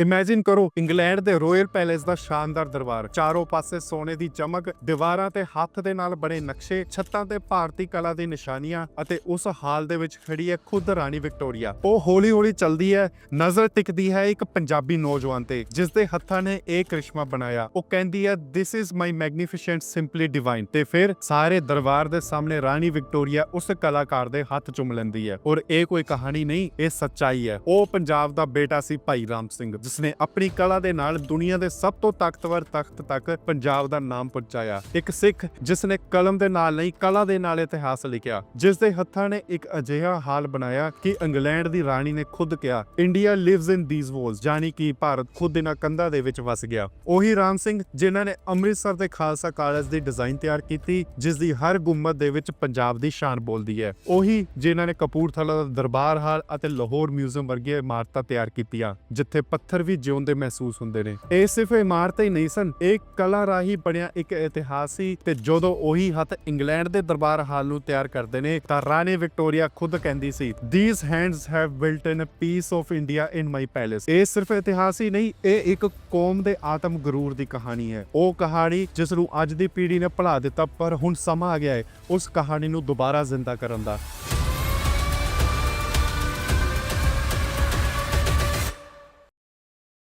Imagine ਕਰੋ, England ਦੇ royal palace ਦਾ ਸ਼ਾਨਦਾਰ ਦਰਬਾਰ। ਚਾਰੋਂ ਪਾਸੇ ਸੋਨੇ ਦੀ ਚਮਕ, ਦੀਵਾਰਾਂ ਤੇ ਹੱਥ ਦੇ ਨਾਲ ਬਣੇ ਨਕਸ਼ੇ, ਛੱਤਾਂ ਤੇ ਭਾਰਤੀ ਕਲਾ ਦੀ ਨਿਸ਼ਾਨੀਆਂ ਅਤੇ ਉਸ ਹਾਲ ਦੇ ਵਿੱਚ ਖੜੀ ਹੈ ਖੁਦ ਰਾਣੀ ਵਿਕਟੋਰੀਆ। ਉਹ ਹੌਲੀ-ਹੌਲੀ ਚਲਦੀ ਹੈ, ਨਜ਼ਰ ਟਿਕਦੀ ਹੈ ਇੱਕ ਪੰਜਾਬੀ ਨੌਜਵਾਨ ਤੇ ਜਿਸ ਦੇ ਹੱਥਾਂ ਨੇ ਇਹ ਕ੍ਰਿਸ਼ਮਾ ਬਣਾਇਆ। ਉਹ ਕਹਿੰਦੀ ਹੈ this is my magnificent simply divine ਤੇ ਫਿਰ ਸਾਰੇ ਦਰਬਾਰ ਦੇ ਸਾਹਮਣੇ ਰਾਣੀ ਵਿਕਟੋਰੀਆ ਉਸ ਕਲਾਕਾਰ ਦੇ ਹੱਥ ਚੁੰਮ ਲੈਂਦੀ ਹੈ। ਔਰ ਇਹ ਕੋਈ ਕਹਾਣੀ ਨਹੀਂ, ਇਹ ਸੱਚਾਈ ਹੈ। ਉਹ ਪੰਜਾਬ ਦਾ ਬੇਟਾ ਸੀ ਭਾਈ ਰਾਮ ਸਿੰਘ ਜਿਸ ਨੇ ਆਪਣੀ ਕਲਾ ਦੇ ਨਾਲ ਦੁਨੀਆ ਦੇ ਸਭ ਤੋਂ ਤਾਕਤਵਰ ਤਖਤ ਤੱਕ ਪੰਜਾਬ ਦਾ ਨਾਮ ਪਹੁੰਚਾਇਆ। ਇੱਕ ਸਿੱਖ ਜਿਸ ਨੇ ਕਲਮ ਦੇ ਨਾਲ ਨਹੀਂ, ਕਲਾ ਦੇ ਨਾਲ ਇਤਿਹਾਸ ਲਿਖਿਆ, ਜਿਸ ਦੇ ਹੱਥਾਂ ਨੇ ਇੱਕ ਅਜਿਹਾ ਹਾਲ ਬਣਾਇਆ ਕਿ ਇੰਗਲੈਂਡ ਦੀ ਰਾਣੀ ਨੇ ਖੁਦ ਕਿਹਾ India lives in these walls ਜਾਨੀ ਕਿ ਭਾਰਤ ਖੁਦ ਇਹਨਾਂ ਕੰਧਾਂ ਦੇ ਵਿੱਚ ਵਸ ਗਿਆ। ਉਹੀ ਰਾਮ ਸਿੰਘ ਜਿਨ੍ਹਾਂ ਨੇ ਅੰਮ੍ਰਿਤਸਰ ਦੇ ਖਾਲਸਾ ਕਾਲਜ ਦੀ ਡਿਜ਼ਾਈਨ ਤਿਆਰ ਕੀਤੀ, ਜਿਸ ਦੀ ਹਰ ਗੁੰਮਤ ਦੇ ਵਿੱਚ ਪੰਜਾਬ ਦੀ ਸ਼ਾਨ ਬੋਲਦੀ ਹੈ। ਉਹੀ ਜਿਨ੍ਹਾਂ ਨੇ ਕਪੂਰਥਲਾ ਦਾ ਦਰਬਾਰ ਹਾਲ ਅਤੇ ਲਾਹੌਰ ਮਿਊਜ਼ੀਅਮ ਵਰਗੀਆਂ ਇਮਾਰਤਾਂ ਤਿਆਰ ਕੀਤੀਆਂ, ਜਿੱਥੇ ਪੱਥਰ ਵੀ ਜਿਉਂਦੇ ਮਹਿਸੂਸ ਹੁੰਦੇ ਨੇ। ਇਹ ਸਿਰਫ ਇਮਾਰਤਾਂ ਹੀ ਨਹੀਂ ਸਨ, ਇਹ ਕਲਾ ਰਾਹੀਂ ਬਣਿਆ ਇੱਕ ਇਤਿਹਾਸ ਸੀ ਤੇ ਜਦੋਂ ਉਹੀ ਹੱਥ ਇੰਗਲੈਂਡ ਦੇ ਦਰਬਾਰ ਹਾਲ ਨੂੰ ਤਿਆਰ ਕਰਦੇ ਨੇ, ਤਾਂ ਰਾਣੀ ਵਿਕਟੋਰੀਆ ਖੁਦ ਕਹਿੰਦੀ ਸੀ these hands have built in a piece of India in my palace ਇਹ ਸਿਰਫ ਇਤਿਹਾਸ ਹੀ ਨਹੀਂ, ਇਹ ਇੱਕ ਕੌਮ ਦੇ ਆਤਮ ਗਰੂਰ ਦੀ ਕਹਾਣੀ ਹੈ। ਉਹ ਕਹਾਣੀ ਜਿਸ ਨੂੰ ਅੱਜ ਦੀ ਪੀੜ੍ਹੀ ਨੇ ਭੁਲਾ ਦਿੱਤਾ, ਪਰ ਹੁਣ ਸਮਾਂ ਆ ਗਿਆ ਹੈ ਉਸ ਕਹਾਣੀ ਨੂੰ ਦੁਬਾਰਾ ਜ਼ਿੰਦਾ ਕਰਨ ਦਾ।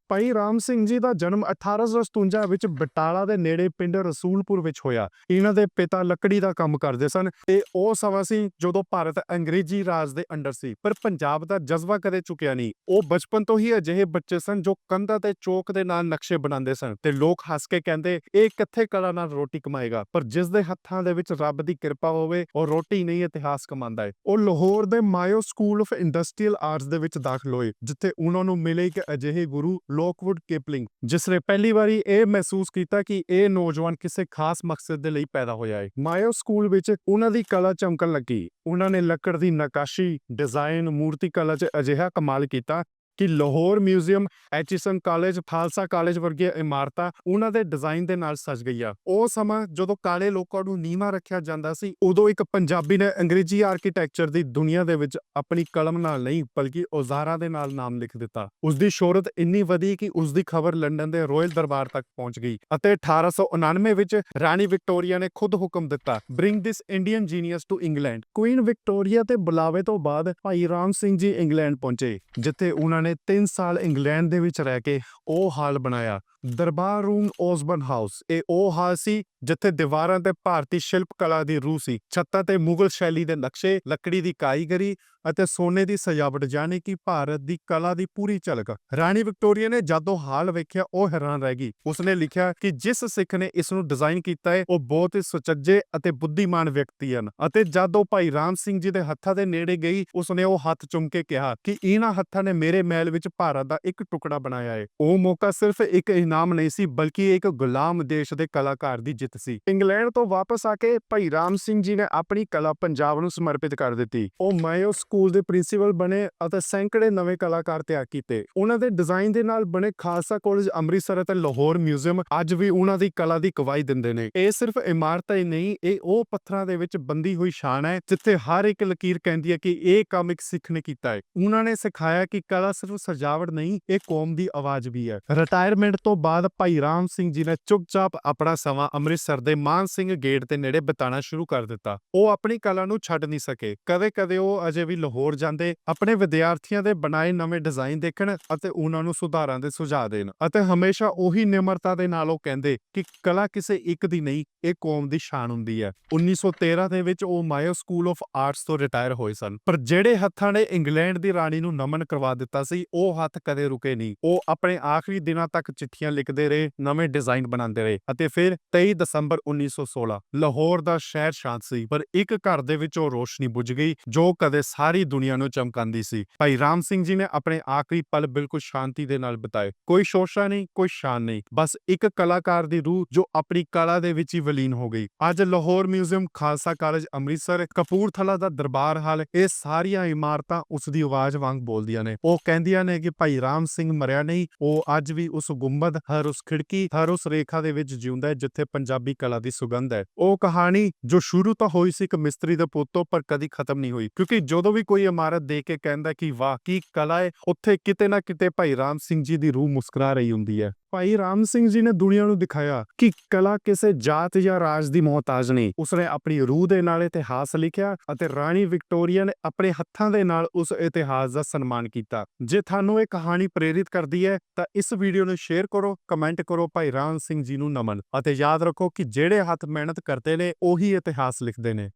ਭਾਈ ਰਾਮ ਸਿੰਘ ਜੀ ਦਾ ਜਨਮ 1857 ਵਿੱਚ ਬਟਾਲਾ ਦੇ ਨੇੜੇ ਪਿੰਡ ਰਸੂਲਪੁਰ ਵਿੱਚ ਹੋਇਆ। ਇਹਨਾਂ ਦੇ ਪਿਤਾ ਲੱਕੜੀ ਦਾ ਕੰਮ ਕਰਦੇ ਸਨ ਤੇ ਉਹ ਸਮਾਂ ਸੀ ਜਦੋਂ ਭਾਰਤ ਅੰਗਰੇਜ਼ੀ ਰਾਜ ਦੇ ਅੰਡਰ ਸੀ, ਪਰ ਪੰਜਾਬ ਦਾ ਜਜ਼ਬਾ ਕਦੇ ਚੁੱਕਿਆ ਨਹੀਂ। ਉਹ ਬਚਪਨ ਤੋਂ ਹੀ ਅਜਿਹੇ ਬੱਚੇ ਸਨ ਜੋ ਕੰਧਾਂ ਤੇ ਚੌਕ ਦੇ ਨਾਲ ਨਕਸ਼ੇ ਬਣਾਉਂਦੇ ਸਨ ਤੇ ਲੋਕ ਹੱਸ ਕੇ ਕਹਿੰਦੇ, ਇਹ ਕਿੱਥੇ ਕਲਾ ਨਾਲ ਰੋਟੀ ਕਮਾਏਗਾ? ਪਰ ਜਿਸ ਦੇ ਹੱਥਾਂ ਦੇ ਵਿੱਚ ਰੱਬ ਦੀ ਕਿਰਪਾ ਹੋਵੇ, ਉਹ ਰੋਟੀ ਨਹੀਂ ਇਤਿਹਾਸ ਕਮਾਉਂਦਾ ਹੈ ਉਹ ਲਾਹੌਰ ਦੇ Mayo school of industrial arts ਦੇ ਵਿੱਚ ਦਾਖਲ ਹੋਏ, ਜਿੱਥੇ ਉਹਨਾਂ ਨੂੰ ਮਿਲੇ ਕਿ ਅਜਿਹੇ ਗੁਰੂ ਲੋਕਵੁੱਡ ਕਿਪਲਿੰਗ, ਜਿਸ ਨੇ ਪਹਿਲੀ ਵਾਰੀ ਇਹ ਮਹਿਸੂਸ ਕੀਤਾ ਕਿ ਇਹ ਨੌਜਵਾਨ ਕਿਸੇ ਖਾਸ ਮਕਸਦ ਦੇ ਲਈ ਪੈਦਾ ਹੋਇਆ ਹੈ ਮਾਇਓ ਸਕੂਲ ਵਿੱਚ ਉਹਨਾਂ ਦੀ ਕਲਾ ਚਮਕਣ ਲੱਗੀ। ਉਹਨਾਂ ਨੇ ਲੱਕੜ ਦੀ ਨਕਾਸ਼ੀ ਡਿਜ਼ਾਈਨ ਮੂਰਤੀ ਕਲਾ 'ਚ ਅਜਿਹਾ ਕਮਾਲ ਕੀਤਾ ਕਿ Lahore museum, Aitchison college, Khalsa college ਵਰਗੀਆਂ ਇਮਾਰਤਾਂ ਉਹਨਾਂ ਦੇ ਡਿਜ਼ਾਈਨ ਦੇ ਨਾਲ ਸਜ ਗਈਆਂ। ਉਹ ਸਮਾਂ ਜਦੋਂ ਕਾਲੇ ਲੋਕਾਂ ਨੂੰ ਨੀਵਾਂ ਰੱਖਿਆ ਜਾਂਦਾ ਸੀ, ਉਦੋਂ ਇੱਕ ਪੰਜਾਬੀ ਨੇ ਅੰਗਰੇਜ਼ੀ ਆਰਕੀਟੈਕਚਰ ਦੀ ਦੁਨੀਆ ਦੇ ਵਿੱਚ ਆਪਣੀ ਕਲਮ ਨਾਲ ਨਹੀਂ, ਬਲਕਿ ਔਜ਼ਾਰਾਂ ਦੇ ਨਾਲ ਨਾਮ ਲਿਖ ਦਿੱਤਾ। ਉਸ ਦੀ ਸ਼ੋਹਰਤ ਇੰਨੀ ਵਧੀ ਕਿ ਉਸ ਦੀ ਖਬਰ ਲੰਡਨ ਦੇ ਰਾਇਲ ਦਰਬਾਰ ਤੱਕ ਪਹੁੰਚ ਗਈ ਅਤੇ 1899 ਵਿੱਚ ਰਾਣੀ ਵਿਕਟੋਰੀਆ ਨੇ ਖੁਦ ਹੁਕਮ ਦਿੱਤਾ bring this Indian genius to England queen Victoria ਤੇ ਬੁਲਾਵੇ ਤੋਂ ਬਾਅਦ ਭਾਈ ਰਾਮ ਸਿੰਘ ਜੀ ਇੰਗਲੈਂਡ ਪਹੁੰਚੇ, ਜਿੱਥੇ ਉਹਨਾਂ ਨੇ 3 ਸਾਲ ਇੰਗਲੈਂਡ ਦੇ ਵਿੱਚ ਰਹਿ ਕੇ ਉਹ ਹਾਲ ਬਣਾਇਆ। ਦਰਬਾਰ ਰੂਮ ਔਸਬਨ ਹਾਊਸ, ਇਹ ਉਹ ਹਾਲ ਸੀ ਜਿੱਥੇ ਦੀਵਾਰਾਂ ਤੇ ਭਾਰਤੀ ਸ਼ਿਲਪ ਕਲਾ ਦੀ ਰੂਹ ਸੀ। ਛੱਤਾਂ ਤੇ ਮੁਗਲ ਸ਼ੈਲੀ ਦੇ ਨਕਸ਼ੇ, ਲੱਕੜੀ ਦੀ ਕਾਰੀਗਰੀ ਅਤੇ ਸੋਨੇ ਦੀ ਸਜਾਵਟ ਜਾਣੇ ਕਿ ਭਾਰਤ ਦੀ ਕਲਾ ਦੀ ਪੂਰੀ ਝਲਕ। ਰਾਣੀ ਵਿਕਟੋਰੀਆ ਨੇ ਜਦੋਂ ਹਾਲ ਵੇਖਿਆ, ਉਹ ਹੈਰਾਨ ਰਹਿ ਗਈ। ਉਸਨੇ ਲਿਖਿਆ ਕਿ ਜਿਸ ਸਿੱਖ ਨੇ ਇਸ ਨੂੰ ਡਿਜ਼ਾਈਨ ਕੀਤਾ ਹੈ, ਉਹ ਬਹੁਤ ਹੀ ਸੁਚੱਜੇ ਅਤੇ ਬੁੱਧੀਮਾਨ ਵਿਅਕਤੀ ਹਨ ਅਤੇ ਜਦੋਂ ਭਾਈ ਰਾਮ ਸਿੰਘ ਜੀ ਦੇ ਹੱਥਾਂ ਦੇ ਨੇੜੇ ਗਈ, ਉਸਨੇ ਉਹ ਹੱਥ ਚੁੰਮ ਕੇ ਕਿਹਾ ਕਿ ਇਹਨਾਂ ਹੱਥਾਂ ਨੇ ਮੇਰੇ ਮਹਿਲ ਵਿੱਚ ਭਾਰਤ ਦਾ ਇੱਕ ਟੁਕੜਾ ਬਣਾਇਆ ਹੈ ਉਹ ਮੌਕਾ ਸਿਰਫ ਇੱਕ ਇਨਾਮ ਨਹੀਂ ਸੀ, ਬਲਕਿ ਇੱਕ ਗੁਲਾਮ ਦੇਸ਼ ਦੇ ਕਲਾਕਾਰ ਦੀ ਜਿੱਤ ਸੀ। ਇੰਗਲੈਂਡ ਤੋਂ ਵਾਪਸ ਆ ਕੇ ਭਾਈ ਰਾਮ ਸਿੰਘ ਜੀ ਨੇ ਆਪਣੀ ਕਲਾ ਪੰਜਾਬ ਨੂੰ ਸਮਰਪਿਤ ਕਰ ਦਿੱਤੀ। ਉਹ ਮਾਇਓ ਸਕੂਲ ਦੇ ਪ੍ਰਿੰਸੀਪਲ ਬਣੇ ਅਤੇ ਸੈਂਕੜੇ ਨਵੇਂ ਕਲਾਕਾਰ ਤਿਆਰ ਕੀਤੇ। ਉਹਨਾਂ ਦੇ ਡਿਜ਼ਾਈਨ ਦੇ ਨਾਲ ਬਣੇ ਖਾਲਸਾ ਕਾਲਜ ਅੰਮ੍ਰਿਤਸਰ ਅਤੇ ਲਾਹੌਰ ਮਿਊਜ਼ੀਅਮ ਅੱਜ ਵੀ ਉਹਨਾਂ ਦੀ ਕਲਾ ਦੀ ਗਵਾਹੀ ਦਿੰਦੇ ਨੇ। ਇਹ ਸਿਰਫ ਇਮਾਰਤਾਂ ਹੀ ਨਹੀਂ, ਇਹ ਉਹ ਪੱਥਰਾਂ ਦੇ ਵਿੱਚ ਬੰਦੀ ਹੋਈ ਸ਼ਾਨ ਹੈ, ਜਿੱਥੇ ਹਰ ਇੱਕ ਲਕੀਰ ਕਹਿੰਦੀ ਹੈ ਕਿ ਇਹ ਕੰਮ ਇੱਕ ਸਿੱਖ ਨੇ ਕੀਤਾ ਹੈ ਉਹਨਾਂ ਨੇ ਸਿਖਾਇਆ ਕਿ ਕਲਾ ਸਿਰਫ ਸਜਾਵਟ ਨਹੀਂ, ਇਹ ਕੌਮ ਦੀ ਆਵਾਜ਼ ਵੀ ਹੈ। ਰਿਟਾਇਰਮੈਂਟ ਤੋਂ ਬਾਅਦ ਭਾਈ ਰਾਮ ਸਿੰਘ ਜੀ ਨੇ ਚੁੱਪਚਾਪ ਆਪਣਾ ਸਮਾਂ ਅੰਮ੍ਰਿਤਸਰ ਦੇ ਮਾਨ ਸਿੰਘ ਗੇਟ ਦੇ ਨੇੜੇ ਬਿਤਾਉਣਾ ਸ਼ੁਰੂ ਕਰ ਦਿੱਤਾ। ਉਹ ਆਪਣੀ ਕਲਾ ਨੂੰ ਛੱਡ ਨਹੀਂ ਸਕੇ। ਕਦੇ-ਕਦੇ ਉਹ ਅਜੇ ਵੀ ਲਾਹੌਰ ਜਾਂਦੇ, ਆਪਣੇ ਵਿਦਿਆਰਥੀਆਂ ਦੇ ਬਣਾਏ ਨਵੇਂ ਡਿਜ਼ਾਈਨ ਦੇਖਣ ਅਤੇ ਉਹਨਾਂ ਨੂੰ ਸੁਧਾਰਾਂ ਦੇ ਸੁਝਾਅ ਦੇਣ ਅਤੇ ਹਮੇਸ਼ਾ ਉਹੀ ਨਿਮਰਤਾ ਦੇ ਨਾਲ ਉਹ ਕਹਿੰਦੇ ਕਿ ਕਲਾ ਕਿਸੇ ਇੱਕ ਦੀ ਨਹੀਂ, ਇਹ ਕੌਮ ਦੀ ਸ਼ਾਨ ਹੁੰਦੀ ਹੈ। 1913 ਦੇ ਵਿੱਚ ਉਹ ਮਾਇਓ ਸਕੂਲ ਆਫ ਆਰਟਸ ਤੋਂ ਰਿਟਾਇਰ ਹੋਏ ਸਨ। ਪਰ ਜਿਹੜੇ ਹੱਥਾਂ ਨੇ ਇੰਗਲੈਂਡ ਦੀ ਰਾਣੀ ਨੂੰ ਨਮਨ ਕਰਵਾ ਦਿੱਤਾ ਸੀ ਉਹ ਹੱਥ ਕਦੇ ਰੁਕੇ ਨਹੀਂ। ਉਹ ਆਪਣੇ ਆਖਰੀ ਦਿਨਾਂ ਤੱਕ ਚਿੱਠੀਆਂ ਲਿਖਦੇ ਰਹੇ, ਨਵੇਂ ਡਿਜ਼ਾਈਨ ਬਣਾਉਂਦੇ ਰਹੇ ਅਤੇ ਫਿਰ 23 ਦਸੰਬਰ 1916 ਲਾਹੌਰ ਦਾ ਸ਼ਹਿਰ ਸ਼ਾਂਤ ਸੀ, ਪਰ ਇੱਕ ਘਰ ਦੇ ਵਿੱਚ ਉਹ ਰੋਸ਼ਨੀ ਬੁਝ ਗਈ, ਜੋ ਕਦੇ ਸਾਰੀ ਦੁਨੀਆ ਨੂੰ ਚਮਕਾਉਂਦੀ ਸੀ। ਭਾਈ ਰਾਮ ਸਿੰਘ ਜੀ ਨੇ ਆਪਣੇ ਆਖਰੀ ਪਲ ਬਿਲਕੁਲ ਸ਼ਾਂਤੀ ਦੇ ਨਾਲ ਬਿਤਾਏ। ਕੋਈ ਸ਼ੋਸ਼ਾ ਨਹੀਂ, ਕੋਈ ਸ਼ਾਨ ਨਹੀਂ, ਬਸ ਇੱਕ ਕਲਾਕਾਰ ਦੀ ਰੂਹ ਜੋ ਆਪਣੀ ਕਲਾ ਦੇ ਵਿੱਚ ਹੀ ਵਿਲੀਨ ਹੋ ਗਈ। ਅੱਜ ਲਾਹੌਰ ਮਿਊਜ਼ੀਅਮ, ਖਾਲਸਾ ਕਾਲਜ, ਅੰਮ੍ਰਿਤਸਰ, ਕਪੂਰਥਲਾ ਦਾ ਦਰਬਾਰ ਹਾਲ, ਇਹ ਸਾਰੀਆਂ ਇਮਾਰਤਾਂ ਉਸ ਦੀ ਆਵਾਜ਼ ਵਾਂਗ ਬੋਲਦੀਆਂ ਨੇ। ਉਹ ਕਹਿੰਦੇ ਕਹਿੰਦੀਆਂ ਨੇ ਕਿ ਭਾਈ ਰਾਮ ਸਿੰਘ ਮਰਿਆ ਨਹੀਂ, ਉਹ ਅੱਜ ਵੀ ਉਸ ਗੁੰਬਦ ਹਰ ਉਸ ਖਿੜਕੀ, ਹਰ ਉਸ ਰੇਖਾ ਦੇ ਵਿੱਚ ਜਿਉਂਦਾ ਹੈ, ਜਿੱਥੇ ਪੰਜਾਬੀ ਕਲਾ ਦੀ ਸੁਗੰਧ ਹੈ। ਉਹ ਕਹਾਣੀ ਜੋ ਸ਼ੁਰੂ ਤਾਂ ਹੋਈ ਸੀ ਇੱਕ ਮਿਸਤਰੀ ਦੇ ਪੁੱਤੋਂ, ਪਰ ਕਦੀ ਖਤਮ ਨਹੀਂ ਹੋਈ। ਕਿਉਂਕਿ ਜਦੋਂ ਵੀ ਕੋਈ ਇਮਾਰਤ ਦੇਖ ਕੇ ਕਹਿੰਦਾ ਕਿ ਵਾਹ, ਕੀ ਕਲਾ ਹੈ, ਉੱਥੇ ਕਿਤੇ ਨਾ ਕਿਤੇ ਭਾਈ ਰਾਮ ਸਿੰਘ ਜੀ ਦੀ ਰੂਹ ਮੁਸਕਰਾ ਰਹੀ ਹੁੰਦੀ ਹੈ। ਭਾਈ ਰਾਮ ਸਿੰਘ ਜੀ ਨੇ ਦੁਨੀਆ ਨੂੰ ਦਿਖਾਇਆ ਕਿ ਕਲਾ ਕਿਸੇ ਜਾਤ ਜਾਂ ਰਾਜ ਦੀ ਮੁਹਤਾਜ ਨਹੀਂ। ਉਸਨੇ ਆਪਣੀ ਰੂਹ ਦੇ ਨਾਲ ਇਤਿਹਾਸ ਲਿਖਿਆ ਅਤੇ ਰਾਣੀ ਵਿਕਟੋਰੀਆ ਨੇ ਆਪਣੇ ਹੱਥਾਂ ਦੇ ਨਾਲ ਉਸ ਇਤਿਹਾਸ ਦਾ ਸਨਮਾਨ ਕੀਤਾ। ਜੇ ਤੁਹਾਨੂੰ ਇਹ ਕਹਾਣੀ ਪ੍ਰੇਰਿਤ ਕਰਦੀ ਹੈ, ਤਾਂ ਇਸ ਵੀਡੀਓ ਨੂੰ ਸ਼ੇਅਰ ਕਰੋ, ਕਮੈਂਟ ਕਰੋ ਭਾਈ ਰਾਮ ਸਿੰਘ ਜੀ ਨੂੰ ਨਮਨ ਅਤੇ ਯਾਦ ਰੱਖੋ ਕਿ ਜਿਹੜੇ ਹੱਥ ਮਿਹਨਤ ਕਰਦੇ ਨੇ, ਉਹੀ ਇਤਿਹਾਸ ਲਿਖਦੇ ਨੇ।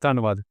ਧੰਨਵਾਦ।